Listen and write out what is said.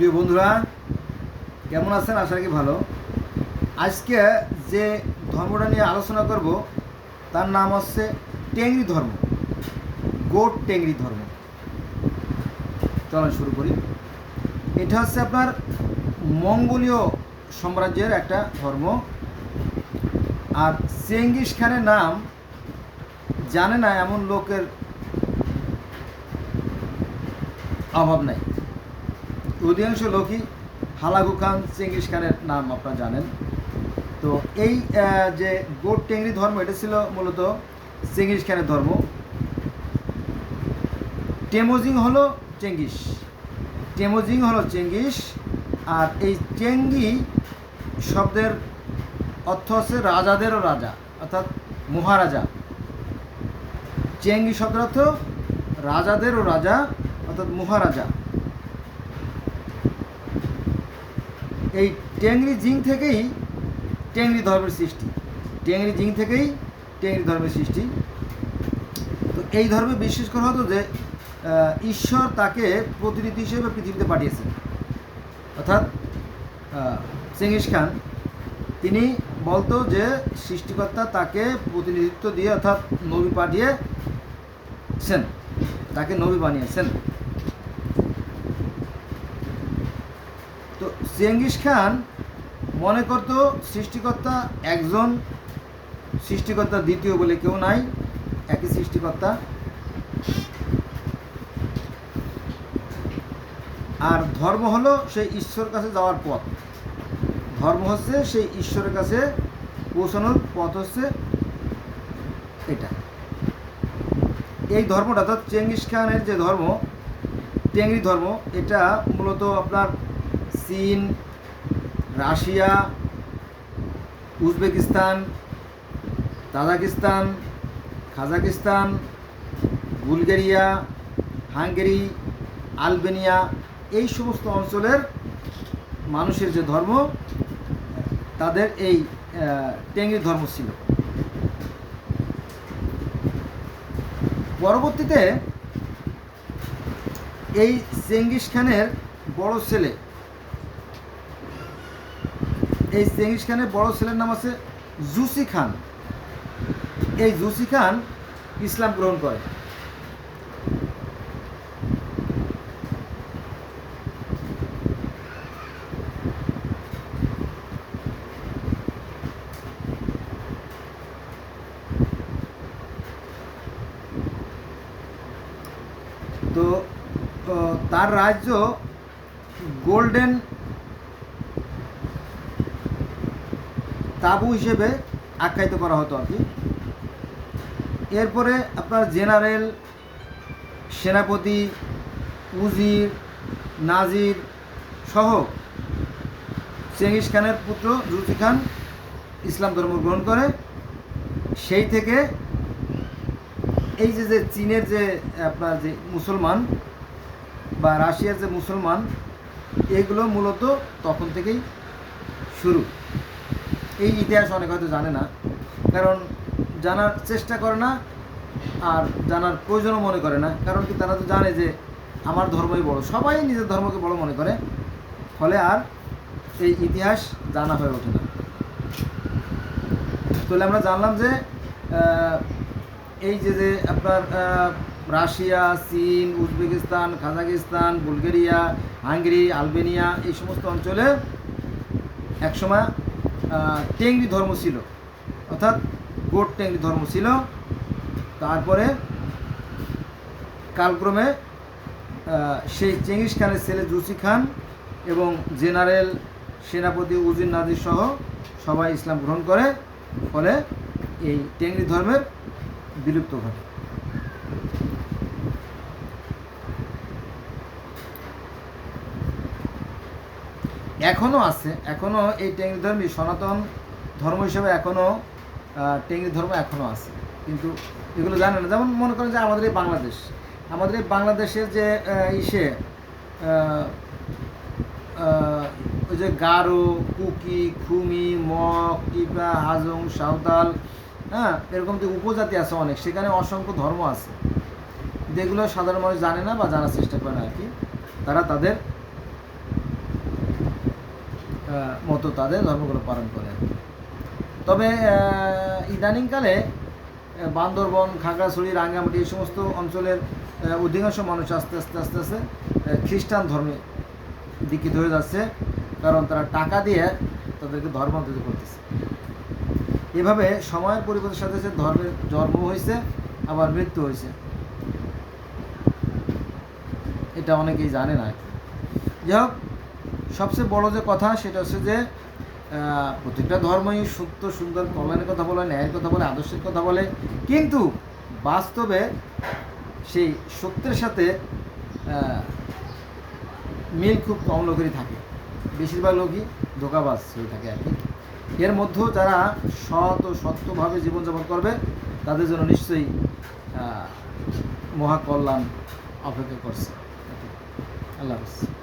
প্রিয় বন্ধুরা, কেমন আছেন? আশা রাখি ভালো। আজকে যে ধর্মটা নিয়ে আলোচনা করব, তার নাম হচ্ছে টেংরি ধর্ম, গোট টেংরি ধর্ম। চলেন শুরু করি। এটা হচ্ছে আপনার মঙ্গোলীয় সাম্রাজ্যের একটা ধর্ম। আর চেঙ্গিস খানের নাম জানে না এমন লোকের অভাব নাই। অধিকাংশ লোকই হালাগু খান, চেঙ্গিস খানের নাম আপনারা জানেন। তো এই যে গোট টেংরি ধর্ম, এটা ছিল মূলত চেঙ্গিস খানের ধর্ম। টেমোজিং হলো চেঙ্গিস। টেমোজিং হলো চেঙ্গিস, আর এই চেঙ্গি শব্দের অর্থ হচ্ছে রাজাদেরও রাজা, অর্থাৎ মহারাজা। চেঙ্গি শব্দের অর্থ রাজাদেরও রাজা, অর্থাৎ মহারাজা। এই টেংরি জিং থেকেই টেংরি ধর্মের সৃষ্টি। টেংরি জিং থেকেই টেংরি ধর্মের সৃষ্টি। তো এই ধর্মে বিশ্বাস করা হতো যে ঈশ্বর তাকে প্রতিনিধি হিসেবে পৃথিবীতে পাঠিয়েছেন। অর্থাৎ চেঙ্গিস খান, তিনি বলতো যে, সৃষ্টিকর্তা তাকে প্রতিনিধিত্ব দিয়ে অর্থাৎ নবী পাঠিয়েছেন, তাকে নবী বানিয়েছেন। তো চেঙ্গিস খান মনে করতো সৃষ্টিকর্তা একজন, সৃষ্টিকর্তা দ্বিতীয় বলে কেউ নাই, একই সৃষ্টিকর্তা। আর ধর্ম হলো সেই ঈশ্বর কাছে যাওয়ার পথ। ধর্ম হচ্ছে সেই ঈশ্বরের কাছে পৌঁছানোর পথ হচ্ছে এটা। এই ধর্মটা অর্থাৎ চেঙ্গিস খানের যে ধর্ম, টেংরি ধর্ম, এটা মূলত আপনার চীন, Russia, Uzbekistan, Tajikistan Kazakhstan Bulgaria, Hungary, Albania এই সমস্ত অঞ্চলের মানুষের যে ধর্ম, তাদের এই টেঙ্গি ধর্ম ছিল। পরবর্তীতে এই চেঙ্গিস খানের বড় ছেলে এই চেঙ্গিস খানের বড় ছেলের নাম আছে জুসি খান এই জুসি খান ইসলাম গ্রহণ করে। তো তার রাজ্য গোল্ডেন তাবু হিসেবে আখ্যায়িত করা হতো আর কি। এরপরে আপনার জেনারেল, সেনাপতি, উজির, নাজির সহ চেঙ্গিস খানের পুত্র জুলফি খান ইসলাম ধর্ম গ্রহণ করে। সেই থেকে এই যে যে চীনের যে, আপনার যে মুসলমান বা রাশিয়ার যে মুসলমান, এগুলো মূলত তখন থেকেই শুরু। এই ইতিহাস অনেক হয়তো জানে না। কারণ জানার চেষ্টা করে না, আর জানার প্রয়োজনও মনে করে না। কারণ কি তারা তো জানে যে আমার ধর্মই বড়। সবাই নিজের ধর্মকে বড় মনে করে। ফলে আর এই ইতিহাস জানা হয়ে ওঠে না। তাহলে আমরা জানলাম যে এই যে যে আপনার রাশিয়া, চীন, Uzbekistan, Kazakhstan, Bulgaria, Hungary, Albania এই সমস্ত অঞ্চলে একসময় টেংরি ধর্ম ছিল। অর্থাৎ গোট টেংরি ধর্ম ছিল। তারপরে কালক্রমে সেই চেঙ্গিস খানের ছেলে জুসি খান এবং জেনারেল সেনাপতি উজির নাজির সহ সবাই ইসলাম গ্রহণ করে। ফলে এই টেংরি ধর্মের বিলুপ্ত ঘটে। এখনও আছে এখনও এই টেংরি ধর্মই সনাতন ধর্ম হিসেবে এখনও টেংরি ধর্ম এখনও আছে। কিন্তু এগুলো জানে না। যেমন মনে করেন যে আমাদের এই বাংলাদেশ, আমাদের এই বাংলাদেশের যে ইসে ওই যে গারো, কুকি, খুমি, মগ টিপা হাজং, সাঁওতাল হ্যাঁ এরকম যে উপজাতি আছে অনেক, সেখানে অসংখ্য ধর্ম আছে। যেগুলো সাধারণ মানুষ জানে না বা জানার চেষ্টা করে না আর কি। তারা তাদের মতো তাদের ধর্মগুলো পালন করে তবে ইদানিংকালে বান্দরবন, খাগড়াছড়ি, রাঙ্গামাটি এই সমস্ত অঞ্চলের অধিকাংশ মানুষ আস্তে আস্তে আস্তে আস্তে খ্রিস্টান ধর্মে দীক্ষিত হয়ে যাচ্ছে। কারণ তারা টাকা দিয়ে তাদেরকে ধর্মান্তরিত করতেছে। এভাবে সময়ের পরিবর্তনের সাথে সাথে ধর্মের জন্ম হয়েছে, আবার মৃত্যু হয়েছে। এটা অনেকেই জানে না। যাই হোক সবচেয়ে বড় যে কথা সেটা হচ্ছে যে আহ, প্রত্যেকটা ধর্মই সত্য সুন্দর কল্যাণের কথা বলে ন্যায়ের কথা বলে আদর্শের কথা বলে। কিন্তু বাস্তবে সেই সত্যের সাথে মিল খুব কম লোকেরই থাকে। বেশিরভাগ লোকই ধোকাবাজ হয়ে থাকে আর কি। এর মধ্যেও যারা সৎ ও সত্যভাবে জীবনযাপন করবে তাদের জন্য নিশ্চয়ই মহাকল্যাণ অপেক্ষা করছে। আল্লাহ হাফিজ।